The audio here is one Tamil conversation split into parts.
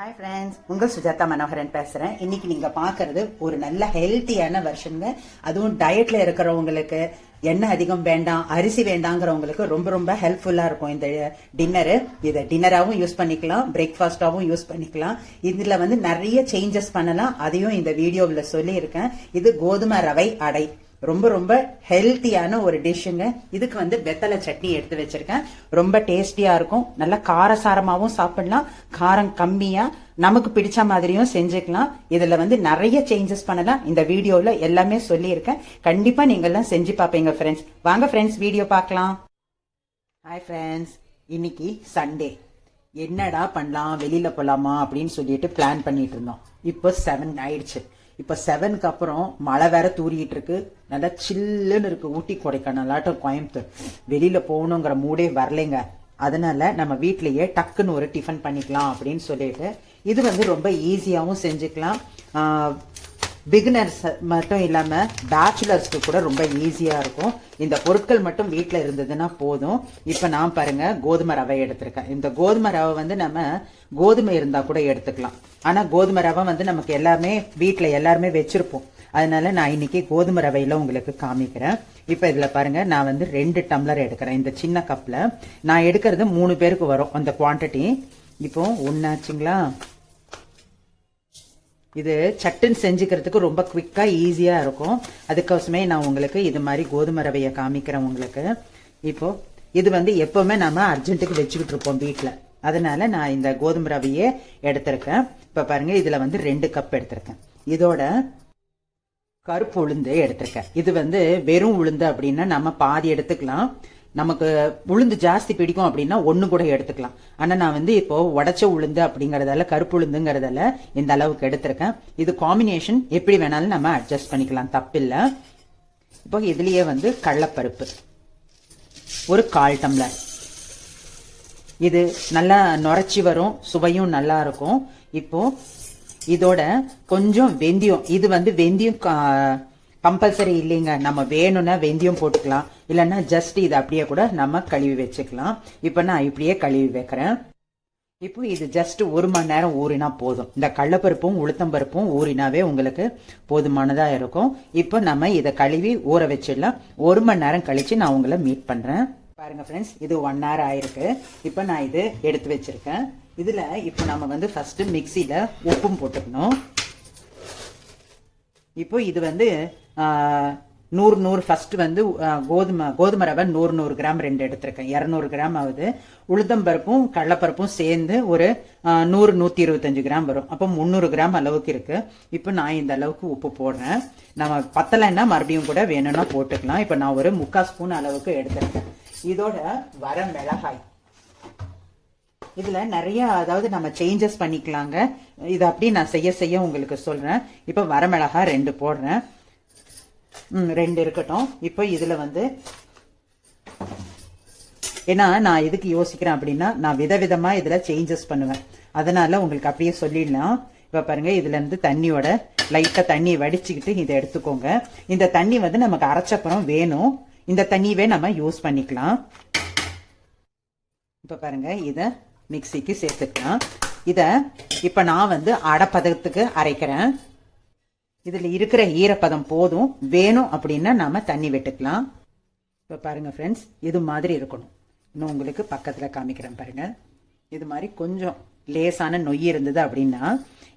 ஹாய் ஃப்ரெண்ட்ஸ் உங்கள் சுஜாதா மனோகரன் பேசுகிறேன் இன்னைக்கு நீங்கள் பார்க்கறது ஒரு நல்ல ஹெல்த்தியான வெர்ஷனுங்க அதுவும் டயட்டில் இருக்கிறவங்களுக்கு எண்ணெய் அதிகம் வேண்டாம் அரிசி வேண்டாங்கிறவங்களுக்கு ரொம்ப ரொம்ப ஹெல்ப்ஃபுல்லாக இருக்கும் இந்த டின்னரு இதை டின்னராகவும் யூஸ் பண்ணிக்கலாம் பிரேக்ஃபாஸ்ட்டாகவும் யூஸ் பண்ணிக்கலாம். இதில் வந்து நிறைய சேஞ்சஸ் பண்ணலாம். அதையும் இந்த வீடியோவில் சொல்லியிருக்கேன். இது கோதுமை ரவை அடை. ரொம்ப ரொம்ப ஹெல்த்தியான ஒரு டிஷ்ஷுங்க இதுக்கு வந்து வெத்தலை சட்னி எடுத்து வச்சிருக்கேன். ரொம்ப டேஸ்டியா இருக்கும். நல்லா காரசாரமாகவும் சாப்பிடலாம். காரம் கம்மியா நமக்கு பிடிச்ச மாதிரியும் செஞ்சுக்கலாம். இதுல வந்து நிறைய சேஞ்சஸ் பண்ணலாம். இந்த வீடியோல எல்லாமே சொல்லியிருக்கேன். கண்டிப்பா நீங்க எல்லாம் செஞ்சு பார்ப்பீங்க ஃப்ரெண்ட்ஸ் வாங்க ஃப்ரெண்ட்ஸ் வீடியோ பார்க்கலாம். ஹாய் ஃப்ரெண்ட்ஸ் இன்னைக்கு சண்டே என்னடா பண்ணலாம்? வெளியில போலாமா? அப்படின்னு சொல்லிட்டு பிளான் பண்ணிட்டு இருந்தோம். இப்போ செவன் ஆயிடுச்சு. இப்போ செவனுக்கு அப்புறம் மழை வேற தூரிகிட்டு இருக்கு. நல்லா சில்லுன்னு இருக்கு. ஊட்டி கொடைக்கானலாட்டம் கோயம்புத்தூர். வெளியில போகணுங்கிற மூடே வரலைங்க. அதனால நம்ம வீட்லயே டக்குன்னு ஒரு டிஃபன் பண்ணிக்கலாம் அப்படின்னு சொல்லிட்டு இது வந்து ரொம்ப ஈஸியாகவும் செஞ்சுக்கலாம். பிகினர்ஸ் மட்டும் இல்லாமல் பேச்சுலர்ஸ்க்கு கூட ரொம்ப ஈஸியாக இருக்கும். இந்த பொருட்கள் மட்டும் வீட்டில் இருந்ததுன்னா போதும். இப்போ நான் பாருங்கள் கோதுமை ரவை எடுத்திருக்கேன். இந்த கோதுமை ரவை வந்து நம்ம கோதுமை இருந்தால் கூட எடுத்துக்கலாம். ஆனால் கோதுமை ரவை வந்து நமக்கு எல்லாமே வீட்டில் எல்லாருமே வச்சுருப்போம். அதனால நான் இன்னைக்கு கோதுமை ரவையில உங்களுக்கு காமிக்கிறேன். இப்போ இதில் பாருங்க நான் வந்து ரெண்டு டம்ளர் எடுக்கிறேன். இந்த சின்ன கப்பில் நான் எடுக்கிறது மூணு பேருக்கு வரும் அந்த குவான்டிட்டி இப்போ ஒன்றாச்சுங்களா இது சட்டுன்னு செஞ்சுக்கிறதுக்கு ரொம்ப குவிக்காக ஈஸியாக இருக்கும். அதுக்கோசமே நான் உங்களுக்கு இது மாதிரி கோதுமை ரவையை காமிக்கிறேன் உங்களுக்கு. இப்போது இது வந்து எப்போவுமே நம்ம அர்ஜென்ட்டுக்கு வச்சுக்கிட்டு இருப்போம் வீட்டில் அதனால நான் இந்த கோதுமை ரவையே எடுத்திருக்கேன். இப்போ பாருங்கள் இதில் வந்து ரெண்டு கப் எடுத்திருக்கேன். இதோட கருப்பு உளுந்து எடுத்திருக்கேன். இது வந்து வெறும் உளுந்து அப்படின்னா நம்ம பாதி எடுத்துக்கலாம். நமக்கு உளுந்து ஜாஸ்தி பிடிக்கும் அப்படின்னா ஒன்று கூட எடுத்துக்கலாம். ஆனால் நான் வந்து இப்போ உடச்ச உளுந்து அப்படிங்கிறதால கருப்பு உளுந்துங்கிறதால இந்த அளவுக்கு எடுத்திருக்கேன். இது காம்பினேஷன் எப்படி வேணாலும் நம்ம அட்ஜஸ்ட் பண்ணிக்கலாம் தப்பில்லை. இப்போ இதுலேயே வந்து கடலப்பருப்பு. ஒரு கால் டம்ளர். இது நல்லா நுரைச்சி வரும் சுவையும் நல்லா இருக்கும். இப்போ இதோட கொஞ்சம் வெந்தயம் இது வந்து வெந்தயம் கம்பல்சரி இல்லைங்க. நம்ம வேணும்னா வெந்தயம் போட்டுக்கலாம். இல்லைன்னா ஜஸ்ட் இது அப்படியே கூட நம்ம கழுவி வச்சுக்கலாம். இப்போ நான் இப்படியே கழுவி வைக்கிறேன். இப்போ இது ஜஸ்ட் ஒரு மணி நேரம் ஊறினா போதும். இந்த கடலப்பருப்பும் உளுத்தம்பருப்பும் ஊறினாவே உங்களுக்கு போதுமானதாக இருக்கும். இப்போ நம்ம இதை கழுவி ஊற வச்சிடலாம். ஒரு மணி நேரம் கழித்து நான் உங்களை மீட் பண்ணுறேன் பாருங்கள் ஃப்ரெண்ட்ஸ் இது ஒன் ஹவர் ஆயிருக்கு. இப்போ நான் இது எடுத்து வச்சுருக்கேன். இதில் இப்போ நம்ம வந்து ஃபஸ்ட்டு மிக்சியில் உப்பும் போட்டுக்கணும். இப்போ இது வந்து நூறு நூறு ஃபர்ஸ்ட் வந்து கோதுமை கோதுமை ரவை நூறு நூறு கிராம் ரெண்டு எடுத்திருக்கேன். இரநூறு கிராம் ஆகுது. உளுத்தம்பருப்பும் கடலப்பருப்பும் சேர்ந்து ஒரு நூறு நூற்றி இருபத்தஞ்சு கிராம் வரும். அப்போ முந்நூறு கிராம் அளவுக்கு இருக்குது இப்போ நான் இந்த அளவுக்கு உப்பு போடுறேன். நம்ம பத்தலைன்னா மறுபடியும் கூட வேணும்னா போட்டுக்கலாம். இப்போ நான் ஒரு முக்கால் ஸ்பூன் அளவுக்கு எடுத்திருக்கேன். இதோட வர மிளகாய். இதில் நிறையா அதாவது நம்ம சேஞ்சஸ் பண்ணிக்கலாங்க. இது அப்படி நான் செய்ய செய்ய உங்களுக்கு சொல்கிறேன் இப்போ வரமிளகா ரெண்டு போடுறேன். ம் ரெண்டு இருக்கட்டும். இப்போ இதில் வந்து ஏன்னா நான் எதுக்கு யோசிக்கிறேன் அப்படின்னா நான் விதவிதமாக இதில் சேஞ்சஸ் பண்ணுவேன். அதனால் உங்களுக்கு அப்படியே சொல்லிடலாம். இப்போ பாருங்கள் இதுலேருந்து தண்ணியோட லைட்டாக தண்ணியை வடிச்சுக்கிட்டு இதை எடுத்துக்கோங்க. இந்த தண்ணி வந்து நமக்கு அரைச்சப்புறம் வேணும். இந்த தண்ணியவே நம்ம யூஸ் பண்ணிக்கலாம். இப்போ பாருங்கள் இதை மிக்சிக்கு சேர்த்துக்கலாம். இதை இப்போ நான் வந்து அடைப்பதத்துக்கு அரைக்கிறேன். இதில் இருக்கிற ஈரப்பதம் போதும். வேணும் அப்படின்னா நாம் தண்ணி விட்டுக்கலாம். இப்போ பாருங்கள் ஃப்ரெண்ட்ஸ் இது மாதிரி இருக்கணும். இன்னும் உங்களுக்கு பக்கத்தில் காமிக்கிறேன் பாருங்கள் இது மாதிரி கொஞ்சம் லேசான நொய் இருந்தது அப்படின்னா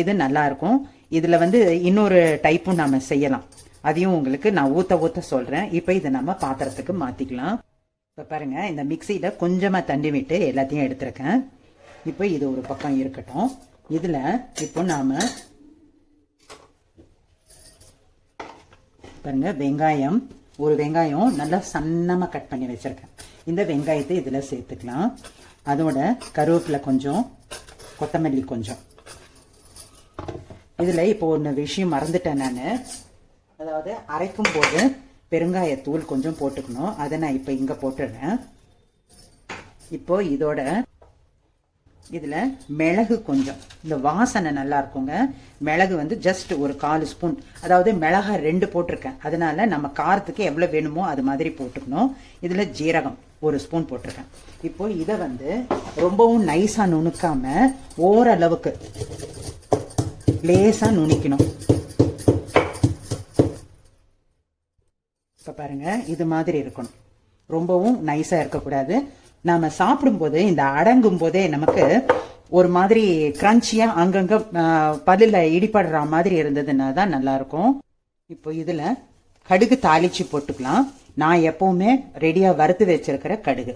இது நல்லாயிருக்கும் இதில் வந்து இன்னொரு டைப்பும் நாம் செய்யலாம். அதையும் உங்களுக்கு நான் ஊற்ற ஊற்ற சொல்கிறேன் இப்போ இதை நம்ம பாத்திரத்துக்கு மாற்றிக்கலாம் இப்போ பாருங்கள் இந்த மிக்சியில் கொஞ்சமாக தண்ணி விட்டு எல்லாத்தையும் எடுத்திருக்கேன். இப்போ இது ஒரு பக்கம் இருக்கட்டும். இதில் இப்போ நாம் பாருங்க வெங்காயம். ஒரு வெங்காயம் நல்லா சன்னமாக கட் பண்ணி வச்சுருக்கேன். இந்த வெங்காயத்தை இதில் சேர்த்துக்கலாம். அதோட கருவேப்பிலை கொஞ்சம் கொத்தமல்லி கொஞ்சம். இதில் இப்போ ஒன்று விஷயம் மறந்துட்டேன் நான். அதாவது அரைக்கும் போது பெருங்காயத்தூள் கொஞ்சம் போட்டுக்கணும். அதை நான் இப்போ இங்கே போட்டுடுறேன். இப்போ இதோட இதில் மிளகு கொஞ்சம். இந்த வாசனை நல்லா இருக்குங்க. மிளகு வந்து ஜஸ்ட் ஒரு காலு ஸ்பூன். அதாவது மிளகா ரெண்டு போட்டிருக்கேன். அதனால நம்ம காரத்துக்கு எவ்வளோ வேணுமோ அது மாதிரி போட்டுக்கணும். இதில் ஜீரகம் ஒரு ஸ்பூன் போட்டிருக்கேன். இப்போ இதை வந்து ரொம்பவும் நைஸாக நுணுக்காம ஓரளவுக்கு லேசாக நுணிக்கணும். இப்போ பாருங்க இது மாதிரி இருக்கணும். ரொம்பவும் நைஸாக இருக்கக்கூடாது. நாம சாப்பிடும்போது இந்த அடங்கும் போதே நமக்கு ஒரு மாதிரி கிரன்ச்சியா அங்கங்க பல்லுல இடிபடுற மாதிரி இருந்ததுன்னா தான் நல்லா இருக்கும் இப்போ இதுல கடுகு தாளிச்சு போட்டுக்கலாம். நான் எப்பவுமே ரெடியா வறுத்து வச்சிருக்கிற கடுகு.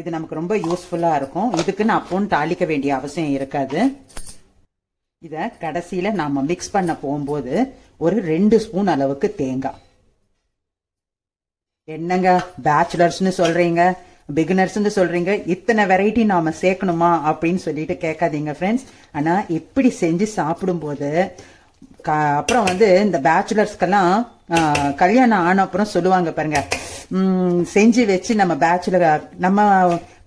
இது நமக்கு ரொம்ப யூஸ்ஃபுல்லா இருக்கும். இதுக்கு நான் அப்பவும் தாளிக்க வேண்டிய அவசியம் இருக்காது. இத கடைசியில நாம மிக்ஸ் பண்ண போகும்போது ஒரு ரெண்டு ஸ்பூன் அளவுக்கு தேங்காய். என்னங்க பேச்சுலர்ஸ்னு சொல்றீங்க? பிகினர்ஸ்ன்னு சொல்றீங்க இத்தனை வெரைட்டி நாம சேர்க்கணுமா அப்படின்னு சொல்லிட்டு கேட்காதீங்க ஃப்ரெண்ட்ஸ் ஆனா இப்படி செஞ்சு சாப்பிடும்போது அப்புறம் வந்து இந்த பேச்சுலர்ஸ்க்கெல்லாம் கல்யாணம் ஆன அப்புறம் சொல்லுவாங்க பாருங்க. செஞ்சு வச்சு நம்ம பேச்சுலர் நம்ம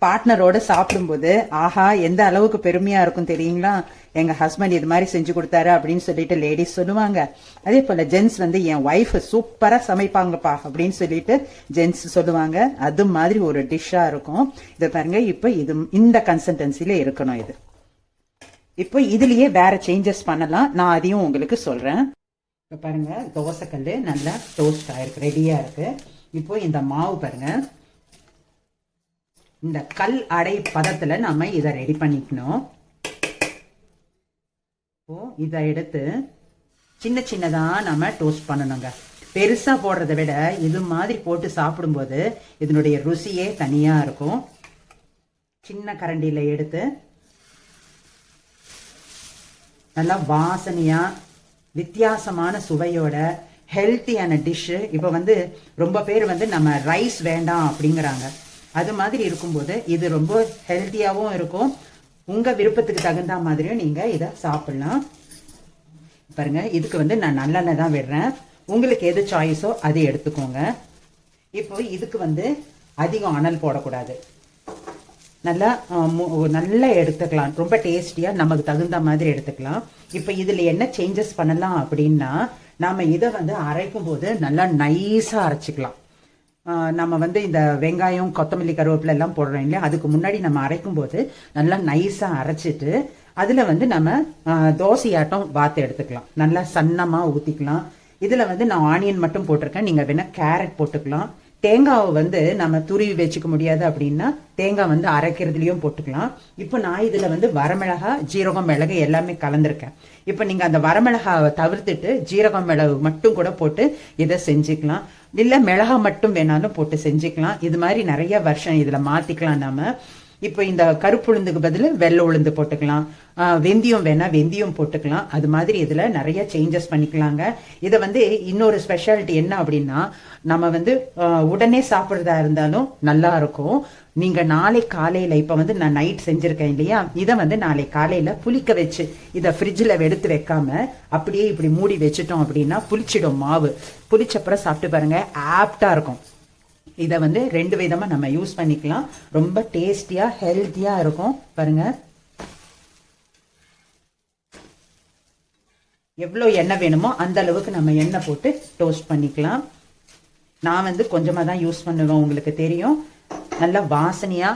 பார்ட்னரோட சாப்பிடும்போது ஆஹா எந்த அளவுக்கு பெருமையா இருக்கும் தெரியுங்களா? எங்க ஹஸ்பண்ட் இது மாதிரி செஞ்சு கொடுத்தாரு அப்படின்னு சொல்லிட்டு லேடிஸ் சொல்லுவாங்க. அதே போல ஜென்ஸ் வந்து என் ஒய்ஃப் சூப்பரா சமைப்பாங்கப்பா அப்படின்னு சொல்லிட்டு ஜென்ஸ் சொல்லுவாங்க. அது மாதிரி ஒரு டிஷ்ஷா இருக்கும். இதை பாருங்க இப்ப இது இந்த கன்சன்டென்சில இருக்கணும் இது. இப்போ இதுலயே வேற சேஞ்சஸ் பண்ணலாம். நான் அதையும் உங்களுக்கு சொல்றேன். இப்போ பாருங்க தோசைக்கல் நல்லா டோஸ்ட் ஆயிருக்கு ரெடியா இருக்கு. இப்போ இந்த மாவு பாருங்க. இந்த கல் அடை பதத்தில் நம்ம இதை ரெடி பண்ணிக்கணும். இப்போ இதை எடுத்து சின்ன சின்னதாக நம்ம டோஸ்ட் பண்ணணுங்க. பெருசாக போடுறத விட இது மாதிரி போட்டு சாப்பிடும்போது இதனுடைய ருசியே தனியாக இருக்கும். சின்ன கரண்டியில் எடுத்து நல்லா வாசனையாக வித்தியாசமான சுவையோட ஹெல்த்தியான டிஷ்ஷு இப்போ வந்து ரொம்ப பேர் வந்து நம்ம ரைஸ் வேண்டாம் அப்படிங்கிறாங்க. அது மாதிரி இருக்கும்போது இது ரொம்ப ஹெல்த்தியாகவும் இருக்கும். உங்கள் விருப்பத்துக்கு தகுந்த மாதிரியும் நீங்கள் இதை சாப்பிட்லாம். பாருங்கள் இதுக்கு வந்து நான் நல்லெண்ணெய் தான் விடுறேன். உங்களுக்கு எது சாய்ஸோ அதை எடுத்துக்கோங்க. இப்போ இதுக்கு வந்து அதிகம் அனல் போடக்கூடாது. நல்லா நல்லா எடுத்துக்கலாம். ரொம்ப டேஸ்டியாக நமக்கு தகுந்த மாதிரி எடுத்துக்கலாம். இப்போ இதில் என்ன சேஞ்சஸ் பண்ணலாம் அப்படின்னா நாம் இதை வந்து அரைக்கும் போது நல்லா நைஸாக அரைச்சிக்கலாம். நம்ம வந்து இந்த வெங்காயம் கொத்தமல்லி கருவேப்பிலை எல்லாம் போடுறோம் இல்லையா? அதுக்கு முன்னாடி நம்ம அரைக்கும் போது நல்லா நைஸா அரைச்சிட்டு அதுல வந்து நம்ம தோசையாட்டம் வாத்து எடுத்துக்கலாம். நல்லா சன்னமா ஊத்திக்கலாம். இதுல வந்து நான் ஆனியன் மட்டும் போட்டிருக்கேன். நீங்க வேணா கேரட் போட்டுக்கலாம். தேங்காவை வந்து நம்ம துருவி வச்சுக்க முடியாது அப்படின்னா தேங்காய் வந்து அரைக்கிறதுலையும் போட்டுக்கலாம். இப்போ நான் இதில் வந்து வரமிளகா ஜீரகம் மிளகு எல்லாமே கலந்துருக்கேன். இப்போ நீங்கள் அந்த வரமிளகாவை தவிர்த்துட்டு ஜீரகம் மிளகு மட்டும் கூட போட்டு இதை செஞ்சுக்கலாம். இல்லை மிளகா மட்டும் வேணாலும் போட்டு செஞ்சுக்கலாம். இது மாதிரி நிறைய வருஷம் இதில் மாற்றிக்கலாம் நாம. இப்போ இந்த கருப்பு உளுந்துக்கு பதில் வெள்ளை உளுந்து போட்டுக்கலாம். வெந்தயம் வேணா வெந்தயம் போட்டுக்கலாம். அது மாதிரி இதில் நிறைய சேஞ்சஸ் பண்ணிக்கலாங்க. இதை வந்து இன்னொரு ஸ்பெஷாலிட்டி என்ன அப்படின்னா நம்ம வந்து உடனே சாப்பிட்றதா இருந்தாலும் நல்லா இருக்கும். நீங்கள் நாளை காலையில் இப்போ வந்து நான் நைட் செஞ்சுருக்கேன் இல்லையா? இதை வந்து நாளை காலையில் புளிக்க வச்சு இதை ஃப்ரிட்ஜில் எடுத்து வைக்காம அப்படியே இப்படி மூடி வச்சுட்டோம் அப்படின்னா புளிச்சிடும் மாவு. புளிச்சப்புறம் சாப்பிட்டு பாருங்கள் ஆப்டாக இருக்கும். இதை வந்து ரெண்டு விதமா நம்ம யூஸ் பண்ணிக்கலாம். ரொம்ப டேஸ்டியா ஹெல்த்தியாக இருக்கும். பாருங்க. எவ்வளோ எண்ணெய் வேணுமோ அந்த அளவுக்கு நம்ம எண்ணெய் போட்டு டோஸ்ட் பண்ணிக்கலாம். நான் வந்து கொஞ்சமாக தான் யூஸ் பண்ணுவேன் உங்களுக்கு தெரியும். நல்லா வாசனையா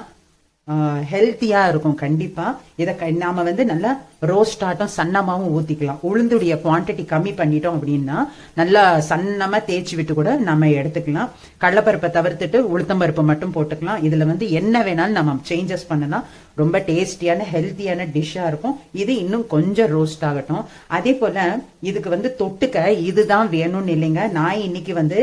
ஹெல்த்தியாக இருக்கும் கண்டிப்பாக இதை க- நாம வந்து நல்லா ரோஸ்டாட்டும் சன்னமாகவும் ஊற்றிக்கலாம் உளுந்துடைய குவாண்டிட்டி கம்மி பண்ணிட்டோம் அப்படின்னா நல்லா சன்னமாக தேய்ச்சி விட்டு கூட நம்ம எடுத்துக்கலாம். கடலப்பருப்பை தவிர்த்துட்டு உளுத்தம்பருப்பு மட்டும் போட்டுக்கலாம். இதில் வந்து என்ன வேணாலும் நம்ம சேஞ்சஸ் பண்ணலாம். ரொம்ப டேஸ்டியான ஹெல்த்தியான டிஷ்ஷாக இருக்கும். இது இன்னும் கொஞ்சம் ரோஸ்ட் ஆகட்டும். அதே போல் இதுக்கு வந்து தொட்டுக்க இதுதான் வேணும்னு இல்லைங்க. நான் இன்னைக்கு வந்து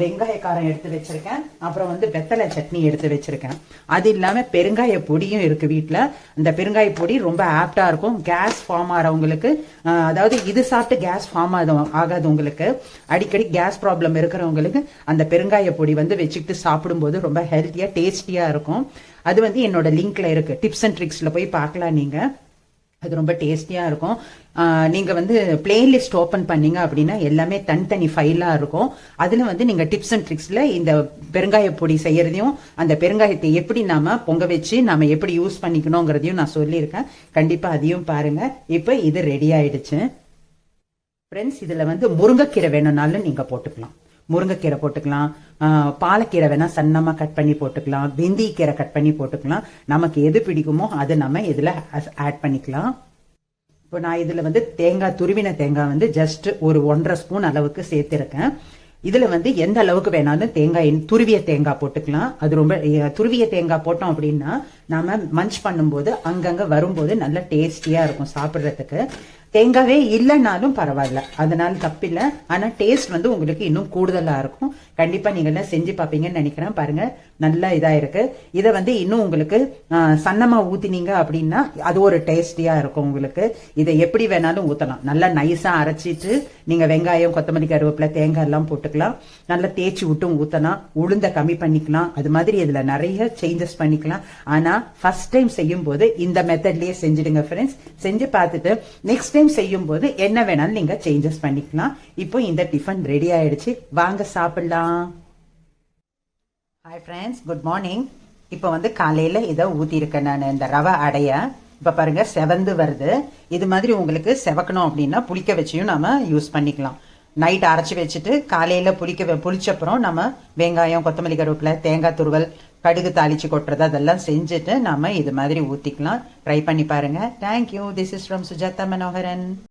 வெங்காயக்காரம் வெங்காய காரம் எடுத்து வச்சிருக்கேன். அப்புறம் வந்து வெத்தலை சட்னி எடுத்து வச்சிருக்கேன். அது இல்லாமல் பெருங்காய பொடியும் இருக்கு வீட்டில் அந்த பெருங்காய பொடி ரொம்ப ஆப்டாக இருக்கும். கேஸ் ஃபார்ம் ஆகிறவங்களுக்கு அதாவது இது சாப்பிட்டு கேஸ் ஃபார்ம் ஆகாது ஆகாதவங்களுக்கு அடிக்கடி கேஸ் ப்ராப்ளம் இருக்கிறவங்களுக்கு அந்த பெருங்காய பொடி வந்து வச்சுக்கிட்டு சாப்பிடும்போது ரொம்ப ஹெல்த்தியாக டேஸ்டியாக இருக்கும். அது வந்து என்னோட லிங்க்ல இருக்கு. டிப்ஸ் அண்ட் ட்ரிக்ஸ்ல போய் பார்க்கலாம் நீங்கள் அது ரொம்ப டேஸ்டியாக இருக்கும். நீங்கள் வந்து பிளேலிஸ்ட் ஓப்பன் பண்ணீங்க அப்படின்னா எல்லாமே தனித்தனி ஃபைலாக இருக்கும். அதில் வந்து நீங்கள் டிப்ஸ் அண்ட் ட்ரிக்ஸில் இந்த பெருங்காய பொடி செய்யறதையும் அந்த பெருங்காயத்தை எப்படி நாம் பொங்க வச்சு நாம் எப்படி யூஸ் பண்ணிக்கணுங்கிறதையும் நான் சொல்லியிருக்கேன். கண்டிப்பாக அதையும் பாருங்கள் இப்போ இது ரெடி ஆயிடுச்சு. ஃப்ரெண்ட்ஸ் இதில் வந்து முருங்கைக்கீரை வேணும்னாலும் நீங்கள் போட்டுக்கலாம். முருங்கைக்கீரை போட்டுக்கலாம். பாலக்கீரை வேணா சன்னமாக கட் பண்ணி போட்டுக்கலாம். வெந்தயக்கீரை கட் பண்ணி போட்டுக்கலாம். நமக்கு எது பிடிக்குமோ அதை நம்ம இதில் ஆட் பண்ணிக்கலாம். இப்போ நான் இதில் வந்து தேங்காய் துருவின தேங்காய் வந்து ஜஸ்ட் ஒரு ஒன்றரை ஸ்பூன் அளவுக்கு சேர்த்துருக்கேன். இதில் வந்து எந்த அளவுக்கு வேணாலும் தேங்காய் துருவிய தேங்காய் போட்டுக்கலாம். அது ரொம்ப துருவிய தேங்காய் போட்டோம் அப்படின்னா நாம மஞ்ச் பண்ணும்போது அங்கங்கே வரும்போது நல்ல டேஸ்டியாக இருக்கும் சாப்பிட்றதுக்கு. தேங்காவே இல்லைனாலும் பரவாயில்ல. அதனால தப்பில்லை. ஆனால் டேஸ்ட் வந்து உங்களுக்கு இன்னும் கூடுதலாக இருக்கும். கண்டிப்பாக நீங்கள்லாம் செஞ்சு பார்ப்பீங்கன்னு நினைக்கிறேன். பாருங்க நல்லா இதாக இருக்கு. இதை வந்து இன்னும் உங்களுக்கு சன்னமாக ஊற்றினீங்க அப்படின்னா அது ஒரு டேஸ்டியாக இருக்கும் உங்களுக்கு. இதை எப்படி வேணாலும் ஊற்றலாம் நல்லா நைஸாக அரைச்சிட்டு நீங்கள் வெங்காயம் கொத்தமல்லி கருவேப்பிலை தேங்காய் எல்லாம் போட்டுக்கலாம். நல்லா தேய்ச்சி விட்டும் ஊற்றலாம் உளுந்த கம்மி பண்ணிக்கலாம். அது மாதிரி இதில் நிறைய சேஞ்சஸ் பண்ணிக்கலாம். ஆனால் ஃபர்ஸ்ட் டைம் செய்யும்போது இந்த மெத்தட்லேயே செஞ்சுடுங்க ஃப்ரெண்ட்ஸ் செஞ்சு பார்த்துட்டு நெக்ஸ்ட் டைம் செய்யும்போது என்ன வேணாலும் நீங்கள் சேஞ்சஸ் பண்ணிக்கலாம். இப்போ இந்த டிஃபன் ரெடி ஆயிடுச்சு. வாங்க சாப்பிடலாம். ஹாய் ஃப்ரெண்ட்ஸ் குட் மார்னிங் இப்போ வந்து காலையில் இதை ஊற்றிருக்கேன் நான். இந்த ரவை அடைய. இப்போ பாருங்க செவந்து வருது. இது மாதிரி உங்களுக்கு செவக்கணும் அப்படின்னா புளிக்க வச்சியும் நம்ம யூஸ் பண்ணிக்கலாம். நைட் அரைச்சி வச்சுட்டு காலையில் புளிக்க வெ- புளிச்சப்புறம் நம்ம வெங்காயம் கொத்தமல்லி கருவேப்பிலை தேங்காய் துருவல் கடுகு தாளிச்சு கொட்டுறது அதெல்லாம் செஞ்சுட்டு நம்ம இது மாதிரி ஊற்றிக்கலாம் ட்ரை பண்ணி பாருங்க. Thank you this is from Sujatha Manoharan